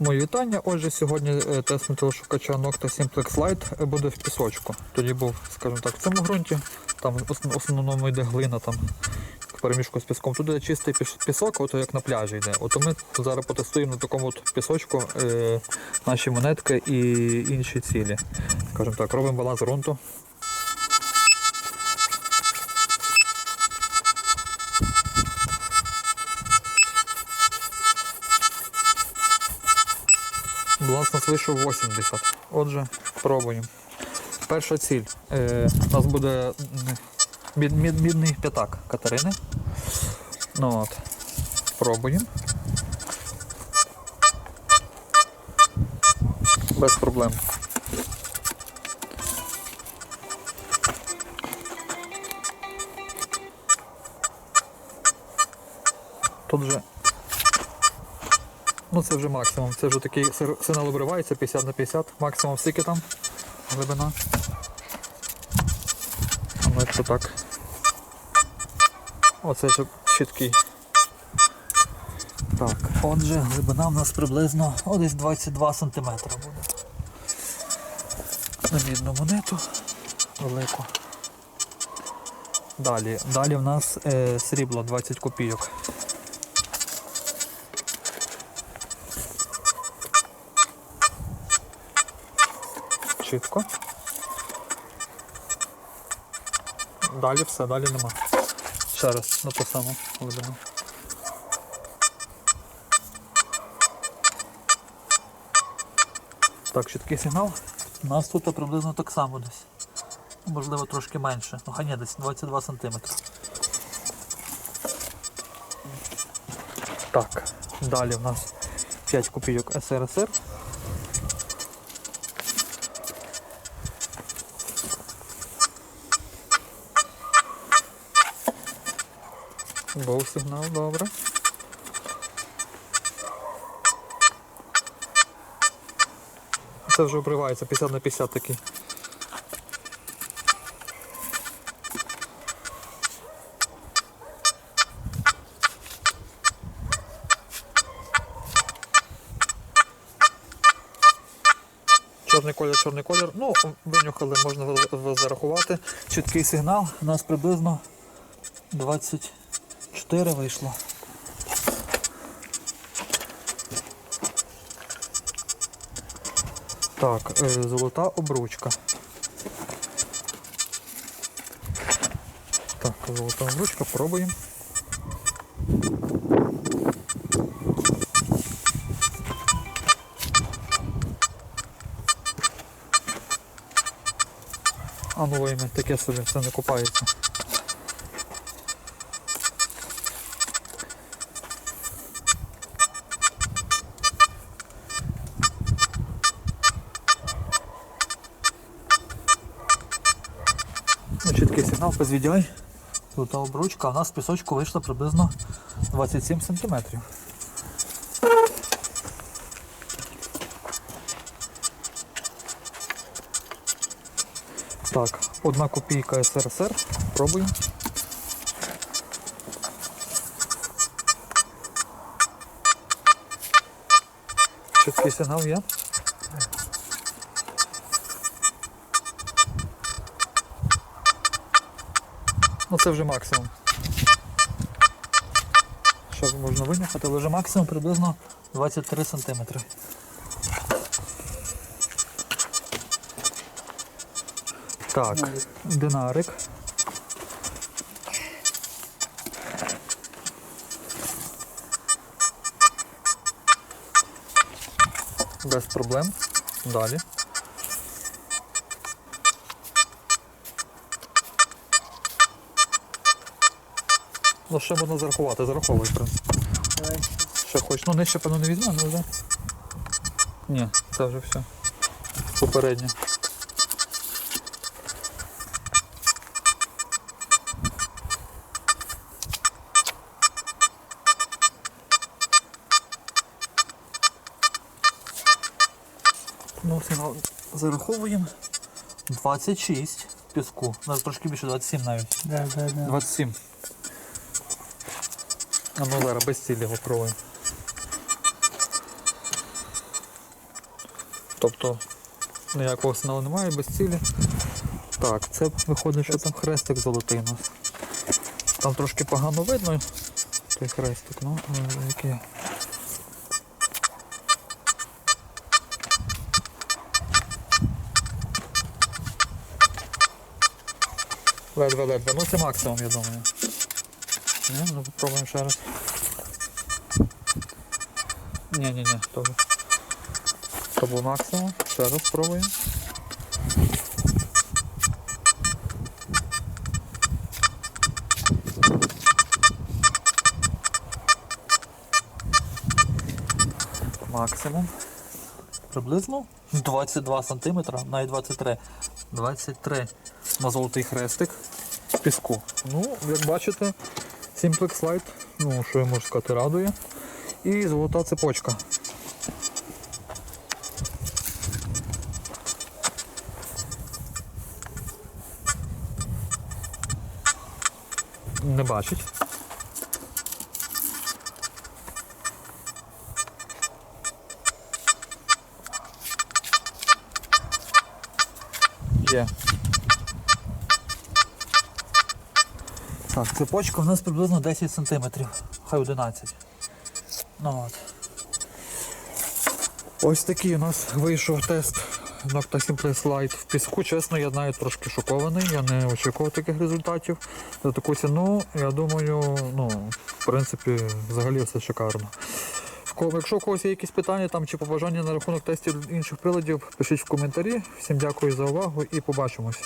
Мої вітання. Отже, сьогодні е, тест металошукача Nocta Simplex Lite буде в пісочку. Тоді був, скажімо так, в цьому ґрунті. Там в основному йде глина там в переміжку з піском. Тут йде чистий пісок, от як на пляжі йде. От ми зараз потестуємо на такому от пісочку е, наші монетки і інші цілі. Скажімо так, робимо баланс ґрунту. Вийшов 80. Отже, пробуємо. Перша ціль. Е, у нас буде мід, мід, мідний п'ятак Катерини. Ну от. Пробуємо. Без проблем. Тут же Ну це вже максимум. Це вже такий сигнал обривається 50 на 50. Максимум скільки там глибина. А ну якщо так. Оце вже чіткий. Так, отже, глибина в нас приблизно десь 22 см буде. На мідну монету велику. Далі, далі в нас е, срібло 20 копійок. Чітко. Далі все, далі нема. Ще раз на ту саму глибину. Так, чіткий сигнал. У нас тут приблизно так само десь. Можливо, трошки менше. Ну, хай ні, десь 22 см. Так, далі в нас 5 копійок СРСР. Був сигнал, добре. Це вже обривається 50 на 50 такий. Чорний колір, чорний колір. Ну, винюхали, можна зарахувати. Чіткий сигнал. У нас приблизно 24 вийшло. Так, е, золота обручка. Так, золота обручка, пробуємо. А ну вийме, таке собі, все не купається. Сигнал, позвідяй. Тут обручка, у нас з пісочку вийшло приблизно 27 см. Так, одна копійка СРСР. Пробуємо. Чіткий сигнал є. Ну це вже максимум. Що можна винюхати, але вже максимум приблизно 23 см. Так, динарик. Без проблем. Далі. Ну, ще можна зарахувати, зараховуй, в принципі. Ще хоч. Ну, нижче, певно, не візьме, але вже. Ні, це вже все. Попереднє. Ну, сигнал зараховуємо. 26 піску. Навіть трошки більше, 27 навіть. Да, да, да. 27. А ну зараз без цілі його пробуємо. Тобто ніякого сигналу немає, без цілі. Так, це виходить, що там хрестик золотий у нас. Там трошки погано видно той хрестик, ну який. Ледве ледве. Ну це максимум, я думаю. Ні, ну попробуємо ще раз. Ні, ні, ні, то, то був максимум. Ще раз спробуємо. Максимум. Приблизно 22 см, навіть 23. 23 на золотий хрестик піску. Ну, як бачите, Simplex Light, ну, що я можу сказати, радує. І золота цепочка. Не бачить. Є. Так, цепочка у нас приблизно 10 см, хай 11. Ну, от. Ось такий у нас вийшов тест Nocta Simplex Lite в піску. Чесно, я навіть трошки шокований, я не очікував таких результатів. За таку ціну, я думаю, ну, в принципі, взагалі все шикарно. Якщо у когось є якісь питання там, чи побажання на рахунок тестів інших приладів, пишіть в коментарі. Всім дякую за увагу і побачимось.